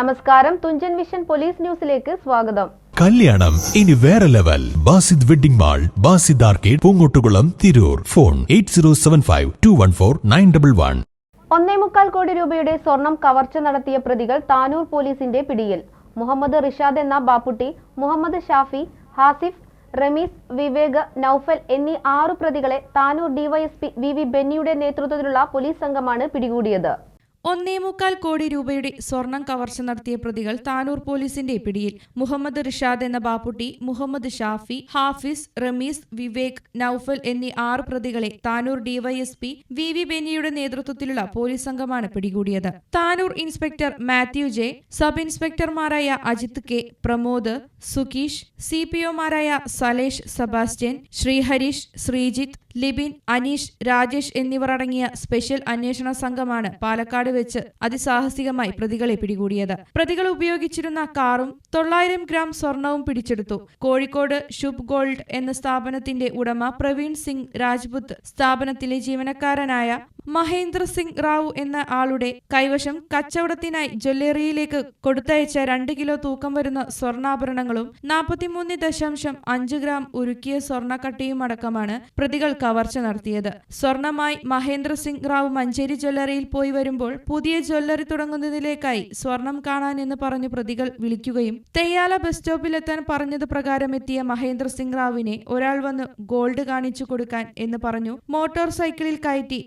നമസ്കാരം. Thunchan vision police ന്യൂസിലേക്ക് സ്വാഗതം. കല്യാണം. ഇനി വേറെ level. Basid wedding mall Basid arcade Poongottukulam Tirur. Phone eight zero seven five two one four nine double one. ഒന്നേ മുക്കാൽ കോടി രൂപയുടെ സ്വർണം കവർച്ച നടത്തിയ പ്രതികൾ താനൂർ പോലീസിന്റെ പിടിയിൽ. മുഹമ്മദ് റിഷാദ് എന്ന ബാപ്പുട്ടി മുഹമ്മദ് ഷാഫി ഹാസിഫ് റമീസ് വിവേക് നൌഫൽ എന്നീ ആറു പ്രതികളെ താനൂർ ഡിവൈഎസ്പി വി വി ബെന്നിയുടെ നേതൃത്വത്തിലുള്ള പോലീസ് സംഘമാണ് പിടികൂടിയത്. ഒന്നേമുക്കാൽ കോടി രൂപയുടെ സ്വർണം കവർച്ച നടത്തിയ പ്രതികൾ താനൂർ പോലീസിന്റെ പിടിയിൽ. മുഹമ്മദ് റിഷാദ് എന്ന ബാപ്പുട്ടി മുഹമ്മദ് ഷാഫി ഹാഫിസ് റമീസ് വിവേക് നൌഫൽ എന്നീ ആറ് പ്രതികളെ താനൂർ ഡിവൈഎസ്പി വി വി ബെന്നിയുടെ നേതൃത്വത്തിലുള്ള പോലീസ് സംഘമാണ് പിടികൂടിയത്. Tanur inspector Mathew J sub ഇൻസ്പെക്ടർമാരായ Ajith K Pramod Sukeesh C P ഒമാരായ Salesh Sebastian Sreeharish Sreejith Libin Aneesh Rajesh എന്നിവർ അടങ്ങിയ സ്പെഷ്യൽ അന്വേഷണ സംഘമാണ് പാലക്കാട് വെച്ച് അതിസാഹസികമായി പ്രതികളെ പിടികൂടിയത്. പ്രതികൾ ഉപയോഗിച്ചിരുന്ന കാറും തൊള്ളായിരം ഗ്രാം സ്വർണവും പിടിച്ചെടുത്തു. കോഴിക്കോട് ശുഭ് ഗോൾഡ് എന്ന സ്ഥാപനത്തിന്റെ ഉടമ പ്രവീൺ സിംഗ് രാജ്പുത്ത് സ്ഥാപനത്തിലെ ജീവനക്കാരനായ മഹേന്ദ്ര സിംഗ് റാവു എന്ന ആളുടെ കൈവശം കച്ചവടത്തിനായി ജ്വല്ലറിയിലേക്ക് കൊടുത്തയച്ച രണ്ട് കിലോ തൂക്കം വരുന്ന സ്വർണാഭരണങ്ങളും നാൽപ്പത്തിമൂന്ന് ദശാംശം അഞ്ച് ഗ്രാം ഉരുക്കിയ സ്വർണക്കട്ടിയും അടക്കമാണ് പ്രതികൾ കവർച്ച നടത്തിയത്. സ്വർണമായി മഹേന്ദ്ര സിംഗ് റാവു മഞ്ചേരി ജ്വല്ലറിയിൽ പോയി വരുമ്പോൾ പുതിയ ജ്വല്ലറി തുടങ്ങുന്നതിലേക്കായി സ്വർണം കാണാൻ എന്ന് പറഞ്ഞു പ്രതികൾ വിളിക്കുകയും തെയ്യാല ബസ് സ്റ്റോപ്പിലെത്താൻ പറഞ്ഞത് പ്രകാരം എത്തിയ മഹേന്ദ്ര സിംഗ് റാവുവിനെ ഒരാൾ വന്ന് ഗോൾഡ് കാണിച്ചു കൊടുക്കാൻ എന്ന് പറഞ്ഞു. മോട്ടോർ സൈക്കിളിൽ കയറ്റി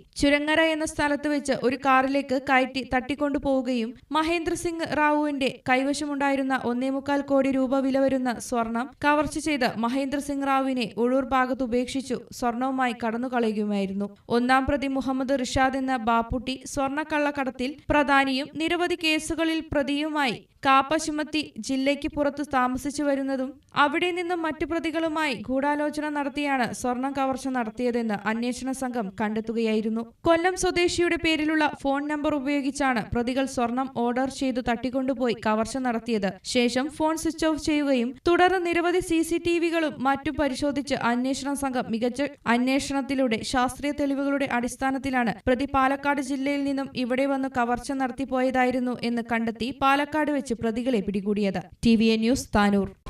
ചുരങ്ങര എന്ന സ്ഥലത്ത് വെച്ച് ഒരു കാറിലേക്ക് കയറ്റി തട്ടിക്കൊണ്ടുപോവുകയും മഹേന്ദ്ര സിംഗ് റാവുവിന്റെ കൈവശമുണ്ടായിരുന്ന ഒന്നേമുക്കാൽ കോടി രൂപ വില വരുന്ന സ്വർണം കവർച്ച ചെയ്ത് മഹേന്ദ്ര സിംഗ് റാവുവിനെ ഉഴൂർ ഭാഗത്ത് ഉപേക്ഷിച്ചു സ്വർണവുമായി കടന്നു കളയുകയുമായിരുന്നു ഒന്നാം പ്രതി മുഹമ്മദ് റിഷാദ് എന്ന ബാപ്പുട്ടി സ്വർണക്കള്ളക്കടത്തിൽ പ്രധാനിയും നിരവധി കേസുകളിൽ പ്രതിയുമായി കാപ്പ ചുമത്തി ജില്ലയ്ക്ക് പുറത്ത് താമസിച്ചു വരുന്നതും അവിടെ നിന്നും മറ്റു പ്രതികളുമായി ഗൂഢാലോചന നടത്തിയാണ് സ്വർണം കവർച്ച നടത്തിയതെന്ന് അന്വേഷണ സംഘം കണ്ടെത്തുകയായിരുന്നു. കൊല്ലം സ്വദേശിയുടെ പേരിലുള്ള ഫോൺ നമ്പർ ഉപയോഗിച്ചാണ് പ്രതികൾ സ്വർണം ഓർഡർ ചെയ്തു തട്ടിക്കൊണ്ടുപോയി കവർച്ച നടത്തിയത്. ശേഷം ഫോൺ സ്വിച്ച് ഓഫ് ചെയ്യുകയും തുടർന്ന് നിരവധി സി സി ടി വികളും മറ്റും പരിശോധിച്ച് അന്വേഷണ സംഘം മികച്ച അന്വേഷണത്തിലൂടെ ശാസ്ത്രീയ തെളിവുകളുടെ അടിസ്ഥാനത്തിലാണ് പ്രതി പാലക്കാട് ജില്ലയിൽ നിന്നും ഇവിടെ വന്ന് കവർച്ച നടത്തിപ്പോയതായിരുന്നു എന്ന് കണ്ടെത്തി പാലക്കാട് വെച്ച് പ്രതികളെ പിടികൂടിയത്. T V A news Tanur.